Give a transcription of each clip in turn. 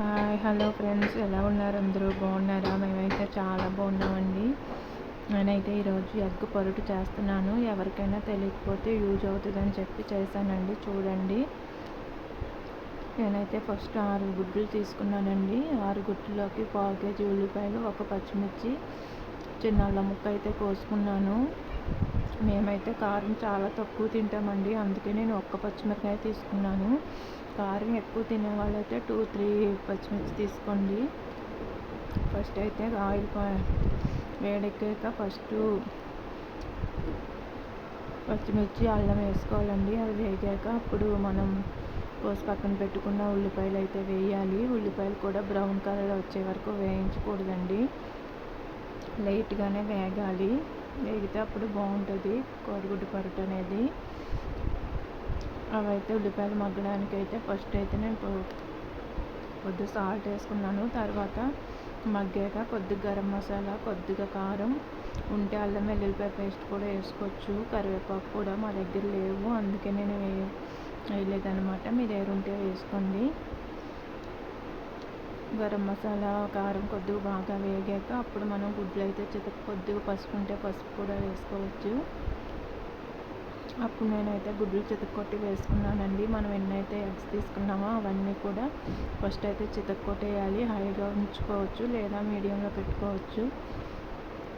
Hi hello friends. ఎలా ఉన్నారు అందరూ? బాగున్నారా? మేమైతే చాలా బాగున్నామండి. నేనైతే ఈరోజు ఎగ్ పొరుటు చేస్తున్నాను. ఎవరికైనా తెలియకపోతే యూజ్ అవుతుందని చెప్పి చేశానండి. చూడండి. నేనైతే ఫస్ట్ ఆరు గుడ్లు తీసుకున్నానండి. ఆరు గుడ్లలోకి పావు కేజీ ఉల్లిపాయలు ఒక పచ్చిమిర్చి చిన్న అల్లం ముక్క అయితే కోసుకున్నాను. మేమైతే కారం చాలా తక్కువ తింటామండి. అందుకే నేను ఒక్క పచ్చిమిరకాయ తీసుకున్నాను. కారం ఎక్కువ తినే వాళ్ళైతే టూ త్రీ పచ్చిమిర్చి తీసుకోండి. ఫస్ట్ అయితే ఆయిల్ వేడెక్కాక ఫస్ట్ పచ్చిమిర్చి అల్లం వేసుకోవాలండి. అది వేగాక అప్పుడు మనం కోసి పక్కన పెట్టుకున్న ఉల్లిపాయలు అయితే వేయాలి. ఉల్లిపాయలు కూడా బ్రౌన్ కలర్ వచ్చే వరకు వేయించకూడదండి. లైట్గానే వేగాలి. వేగితే అప్పుడు బాగుంటుంది. కోడిగుడ్డు పరుటు అనేది. అవైతే ఉల్లిపాయలు మగ్గడానికి అయితే ఫస్ట్ అయితే నేను కొద్ది సాల్ట్ వేసుకున్నాను. తర్వాత మగ్గాక కొద్దిగా గరం మసాలా కొద్దిగా కారం ఉంటే అల్లం వెల్లుల్లిపాయ పేస్ట్ కూడా వేసుకోవచ్చు. కరివేపాకు కూడా మా దగ్గర లేవు. అందుకే నేను వేయలేదనమాట మీరు దగ్గర ఉంటే వేసుకోండి. గరం మసాలా కారం కొద్దిగా బాగా వేగాక అప్పుడు మనం గుడ్లు అయితే చిత కొద్దిగా పసుపు ఉంటే పసుపు కూడా వేసుకోవచ్చు. అప్పుడు నేనైతే గుడ్లు చితక్కొట్టి వేసుకున్నానండి. మనం ఎన్నైతే ఎగ్స్ తీసుకున్నామో అవన్నీ కూడా ఫస్ట్ అయితే చితక్కొట్టేయాలి హైగా ఉంచుకోవచ్చు లేదా మీడియంలో పెట్టుకోవచ్చు.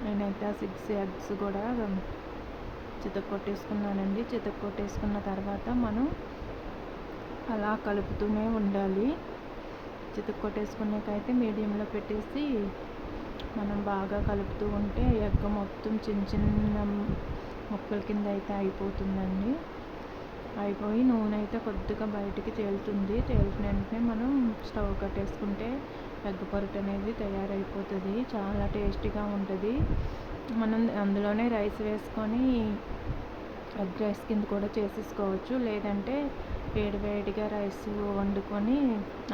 నేనైతే ఆ సిక్స్ ఎగ్స్ కూడా చితక కొట్టేసుకున్నానండి. చితక కొట్టేసుకున్న తర్వాత మనం అలా కలుపుతూనే ఉండాలి. చితక కొట్టేసుకునేకైతే మీడియంలో పెట్టేసి మనం బాగా కలుపుతూ ఉంటే ఎగ్గ మొత్తం చిన్న చిన్న ముక్కల కింద అయితే అయిపోతుందండి. అయిపోయి నూనె అయితే కొద్దిగా బయటికి తేలుతుంది. తేలిన వెంటనే మనం స్టవ్ కట్టేసుకుంటే ఎగ్ పొరటు అనేది తయారైపోతుంది. చాలా టేస్టీగా ఉంటుంది. మనం అందులోనే రైస్ వేసుకొని ఎగ్ రైస్ కింద కూడా చేసేసుకోవచ్చు. లేదంటే వేడి వేడిగా రైస్ వండుకొని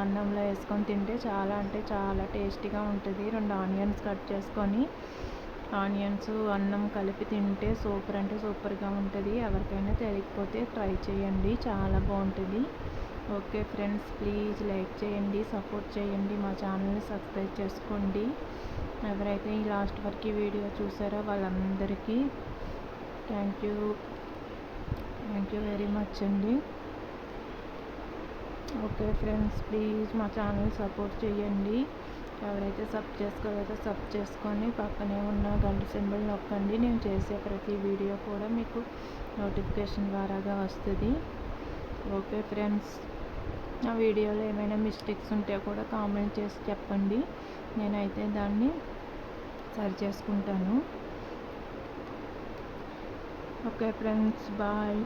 అన్నంలో వేసుకొని తింటే చాలా అంటే చాలా టేస్టీగా ఉంటుంది. రెండు ఆనియన్స్ కట్ చేసుకొని ఆనియన్స్ అన్నం కలిపి తింటే సూపర్ అంటే సూపర్గా ఉంటుంది. ఎవరికైనా తెలియకపోతే ట్రై చేయండి. చాలా బాగుంటుంది. ఓకే ఫ్రెండ్స్ ప్లీజ్ లైక్ చేయండి సపోర్ట్ చేయండి మా ఛానల్ని సబ్స్క్రైబ్ చేసుకోండి. ఎవరైతే ఈ లాస్ట్ వరకు వీడియో చూసారో వాళ్ళందరికీ thank you. Thank you very much అండి. ఓకే ఫ్రెండ్స్ ప్లీజ్ మా ఛానల్ సపోర్ట్ చేయండి. ఎవరైతే సబ్ చేసుకోలేదో సబ్ చేసుకొని పక్కనే ఉన్న గంట సింబల్ నొక్కండి. నేను చేసే ప్రతి వీడియో కూడా మీకు నోటిఫికేషన్ ద్వారాగా వస్తుంది. ఓకే ఫ్రెండ్స్ ఆ వీడియోలో ఏమైనా మిస్టేక్స్ ఉంటే కూడా కామెంట్ చేసి చెప్పండి. నేనైతే దాన్ని సరి చేసుకుంటాను. Okay friends bye.